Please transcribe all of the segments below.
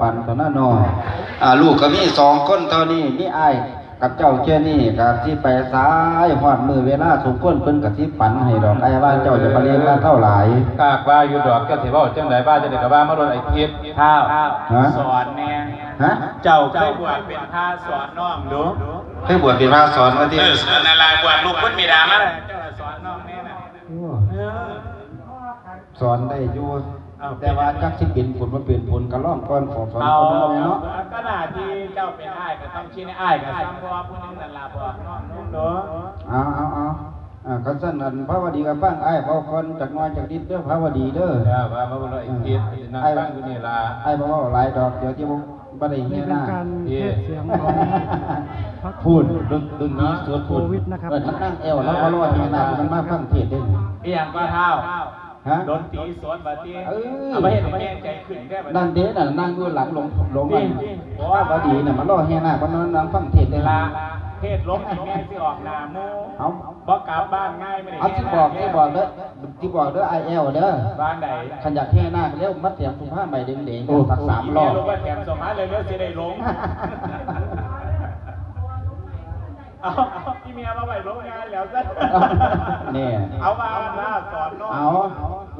ปันตอนนั้นนออ่าลูกก็มีสองคนเท่านี้มีอ้ายกับเจ้าแค่นี้กับที่ไปซ้ายหอดมือเวลาสมควรเพิ่นกับที่ปันให้ดอกไอ้ว่าเจ้าจะมาเลี้ยงว่าเท่าไหร่กากว่าอยู่ดอกเจ้าสิเว้าจังไดบ้าจะได้กับว่ามาโดนไอ้พิษข้าวฮะสอนแน่ฮะเจ้าเคยบวชเป็นพระสอนน้องดูให้บวชเป็นพระสอนมาที่เออนั่นแหละบวชลูกคนมีดามาเลยเจ้าสอนน้องแน่น่ะเออสอนได้อยู่เอา แต่ว่าจักสิเป็นผลบ่เป็นผลก็ร้องก่อนขอสอนเอาคนนั้นเนาะก็น่าที่เจ้าเป็นอ้ายก็ต้องชี้ในอ้ายก็ซ้ำเพราะว่าผู้นึงนั่นล่ะบอกน้องนุ่นเด้อเอาเอาเอาอ่าคันซั่นนั่นพระวดีกับฟังอ้ายเว้าก่อนจักหน้อยจักนิดเด้อพระวดีเด้อแล้วว่ามาบ่โดนไอ้พิษนั่งฟังอยู่นี่ล่ะไอ้บ่เว้าหลายดอกเดี๋ยวที่บ่บ่ได้นี่เฮียหเป็นน้าการเทศเสียงของพระครูพูดดึงดึงนี้สวดพูดโควิดนะครับเออนั่งเอวแล้วก็รอดเฮียหน้ามันมาฟังเทศน์เด้ออีหยังก็เท้า ฮะ ดนตรีสวนบาดนี้เออ เอาไปเฮ็ดให้แม่ใจขึ้นได้บัดนั่นเด้น่ะนั่งอยู่หลังหลวงหลวงมันพระวดีน่ะมารอเฮียหน้าเพราะนั้นนั่งฟังเทศน์เด้อลาเทศลบให้แม่สิออกหน้าหมู่เอาบ่กลับบ้านง่ายไม่ได้เอาที่บอกที่บอกเด้อที่บอกเด้อไอเอลเด้อบ้านใดขันอยากเฮียหน้าเร็วมัดเตรียมสุภาพใบเด้งๆตักสามรอบ ลงว่าแถมสมาเลยเลือสิได้ลงเอาพี่เมียมาไหวลงงานแล้วซะเนี่ย เอามาหน้าสอนน้อง เอา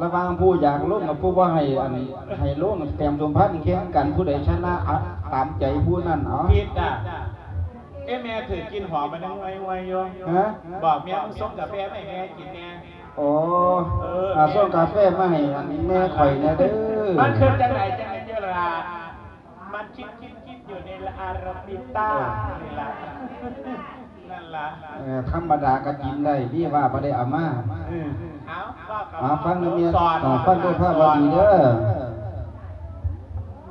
ระหวังผู้อยากลุ่กับผู้ว่าให้อันให้ลุ่เตรียมสุภาพแข่งกันผู้ใดชนะเอาตามใจผู้นั้นเอาผิดอะเอ้แม่ถือกินหอมมันนึงไว้ไว้โยฮะบอกเมียมึงส่งกาแฟให้แม่กินแน่โอ้อาส่งกาแฟมาให้อันนี้แม่ข่อยแน่เด้อมันคือจังไหนจังไหนเยอะละมันคิดคิดคิดอยู่ในละอาราบิต้านี่ละ นั่นละเอ่อธรรมดาก็กินได้พี่ว่าบ่ได้เอามาเอาว่ากับเอาฟังเมียสอนต่อฟังด้วยภาพบาลีเด้อ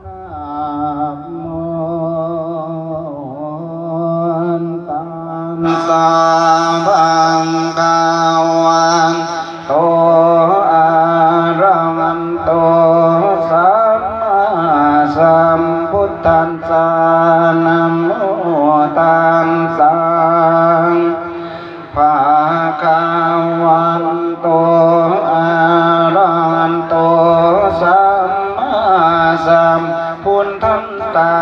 นะโมตังสาบังกาวันโตอะระหันโตสัมมาสัมพุทธัสสะนะโมตัสสะ สัมพุทธันตา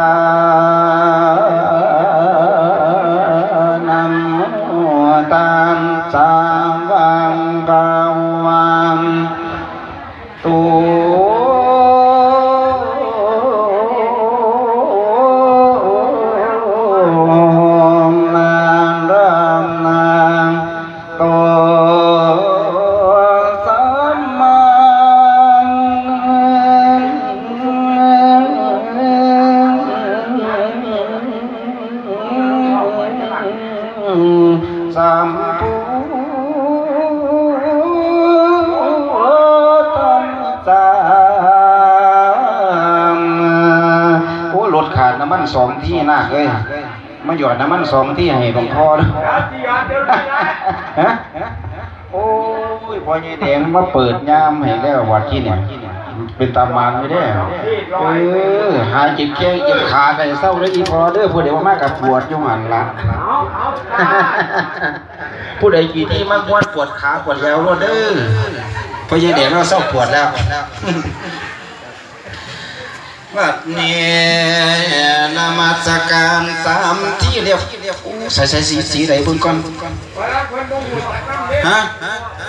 สัมพุทธัสสะโอ้รถขาดน้ำมันสองที่นาเอ้ยมาหยอดน้ำมันสองที่ให้หลวงพ่อด้วยฮะโอ้ยพอใหญ่แดงมาเปิดยามให้แล้ววัดที่เนี่ย เป็นตามานไม่ได้เออหายเจ็บแข้งเจ็บขาไก่เศร้าเลยอีพอเด้อผู้ใดว่ามากับปวดอยู่หันละผู้ใดกี่ที่มากวนปวดขาปวดแล้วเด้อพอใหญ่แดงเราเศร้าปวดแล้ว วัดนี้นมัสการสามที่เรียบใส่ใส่สีสีไหนบิ่งก่อนฮะ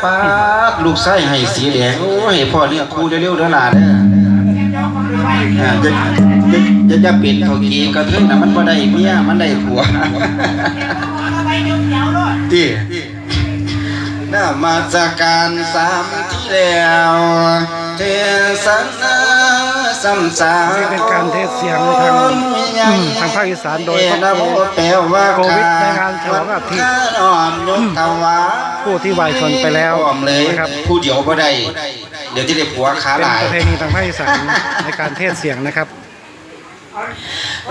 ป้าลูกไส้ให้สีแดงโอ้ยพ่อเรียกครูเร็วๆเด้อหล่ะเด้ออ่าจะจะจะจะเป็นเท่ากี้กระเทยน่ะมันบ่ได้เมียมันได้ผัวตินมัสการสามที่แล้ว เทศนาสัมสานี่เป็นการเทศเสียงทางอืมทางภาคอีสานโดยพระครูแปลว่าโควิดในงานฉลองอาทิตย์อ่อนยกถวาผู้ที่วายชนไปแล้วอ้อมเลยนะครับผู้เดียวบ่ได้ เดี๋ยวจะได้ผัวขาเป็นหลายประเพณีทางภาคอีสานในการเทศเสียงนะครับ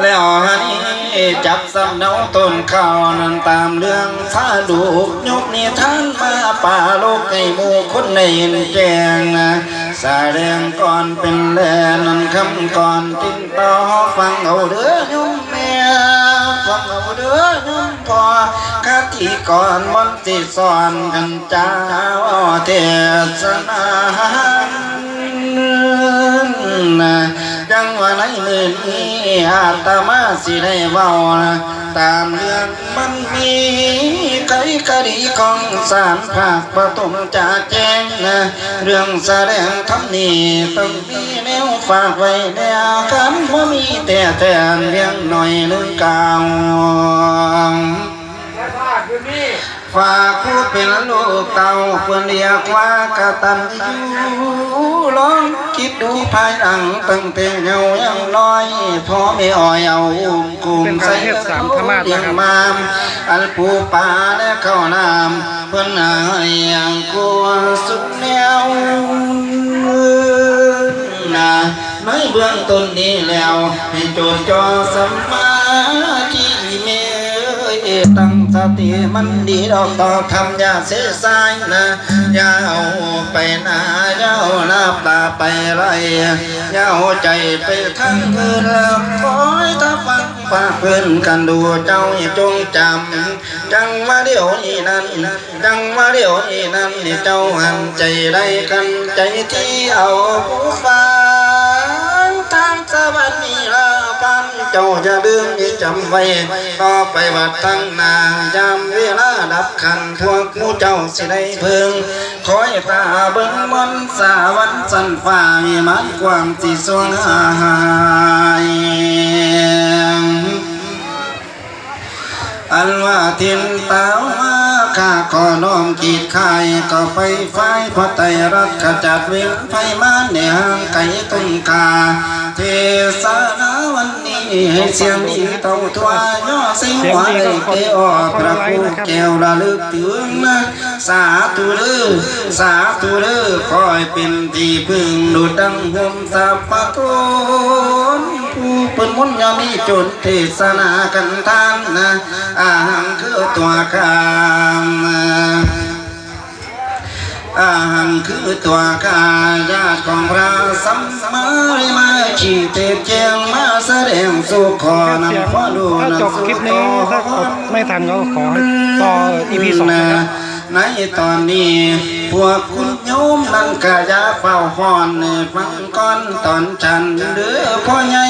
แล้วฮันนี่จับสำเนาต้นข้าวนั้นตามเรื่องสาดูกยกนิทานมาป่าโลกให้หมู่คนได้เห็นแจ้งแสดงก่อนเป็นแลนั้นคำก่อนติดต่อฟังเอาเด้อโยมแม่ฟังเอาเด้อโยมพ่อคติก่อนมันสิสอนกันจ้าเทศนานะจจังว่าในมือนี้อาตมาสิได้เว้านะ ตามเรื่องมันมีไกกะดีกองสารภาคปฐมจะแจ้งนะเรื่องแสดงทำนี้ต้องมีแนวฝากไว้แนวกันว่ามีแต่แต่เพียงหน่อยหนึงกาง ฝากผู้เป็นลูกเต่าเพื่อนเรียกว่ากตันยูลองคิดดูภายหลังตั้งแต่เยายังน้อยพอไม่อ่อยเอาอุ้มกลุ่มใส่สามธรรมาสเลี้ยนะงครับมามอันปูป่าและข้าวน้ำเพื่อนหาอย่างกลัวสุดแนวนะในเบื้องต้นนี้แล้วให้โจทย์จอสมาธิเมเอตั้ง สติมันดีดอกต่อคำอย่าเสียสายนะอย่าเอาไปนาอย่าเอาหน้าตาไปไรอย่าเอาใจไปทั้งคืนแล้วคอยถ้าฟังฝาเพื่อนกันดูเจ้าอย่าจงจำจังว่าเดี๋ยวนี้นั้นจังว่าเดี๋ยวนี้นั้นเจ้าหันใจได้กันใจที่เอาผู้ฟัง เจ้าจะลืมที่จำไว้ต่อไปว่าทั้งนายามเวลาดับขันพวกมูเจ้าสิได้เพิ่งคอยตาเบิ่งมนสาวันสันฟ้ามีมันความสิสวงหายอันว่าทินตาวมาข้าขอน้อมกีดไขายก็ไปไฟพระไตรักขจัดเวรไฟมาในห่างไก่ต้นกา เทศนาวันนี้ ให้เสียงดีเต่าทวายย่อสิงหัวได้เกออกพระผู้แก้วระลึกถึงนะสาธุเด้อสาธุเด้อคอยเป็นที่พึ่งดูดังห่มสัพพะทุนผู้เป็นมุนต์ยามีจนเทศนากันทานนะอาหังคือตัวกามอาหังคือตัวกายาติของพระสัมมาริมาชีเทพเจ งมาแสดงสุขอนำพ่อดูถ้าจบคลิปนี้ถ้ากดไม่ทันก็ขอให้ต่ออีพีสองนะครับในตอนนี้ พวกคุณโยมนั่นกะยาเฝ้าหอนฟังก่อนตอนฉันเด้อพ่อใหญ่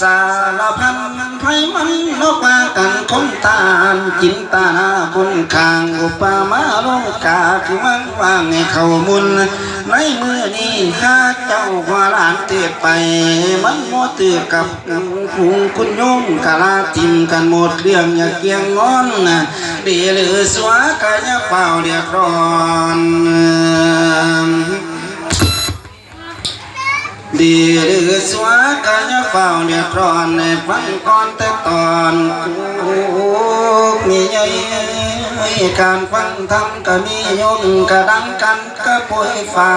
สารพัน ไพมันนกมากันคนตานจินตานาคุณคางอุปมาโลกาคือมันว่างให้เขามุนในมือนี้ข้าเจ้าหัวหลานเตือไป มันโมเตือกับคุงคุณโยมกะลาทิมกันหมดเรื่องอย่าเกียงงอนดีหรือสวากะยาเฝ้าเรียกร้อน ดีหรือสวากายเฝ้าเดือดร้อนในฟังก่อนแต่ตอนกูมีใหญ่การฟังธรรมก็มียมกระดังกันก็ป่วยฟ้า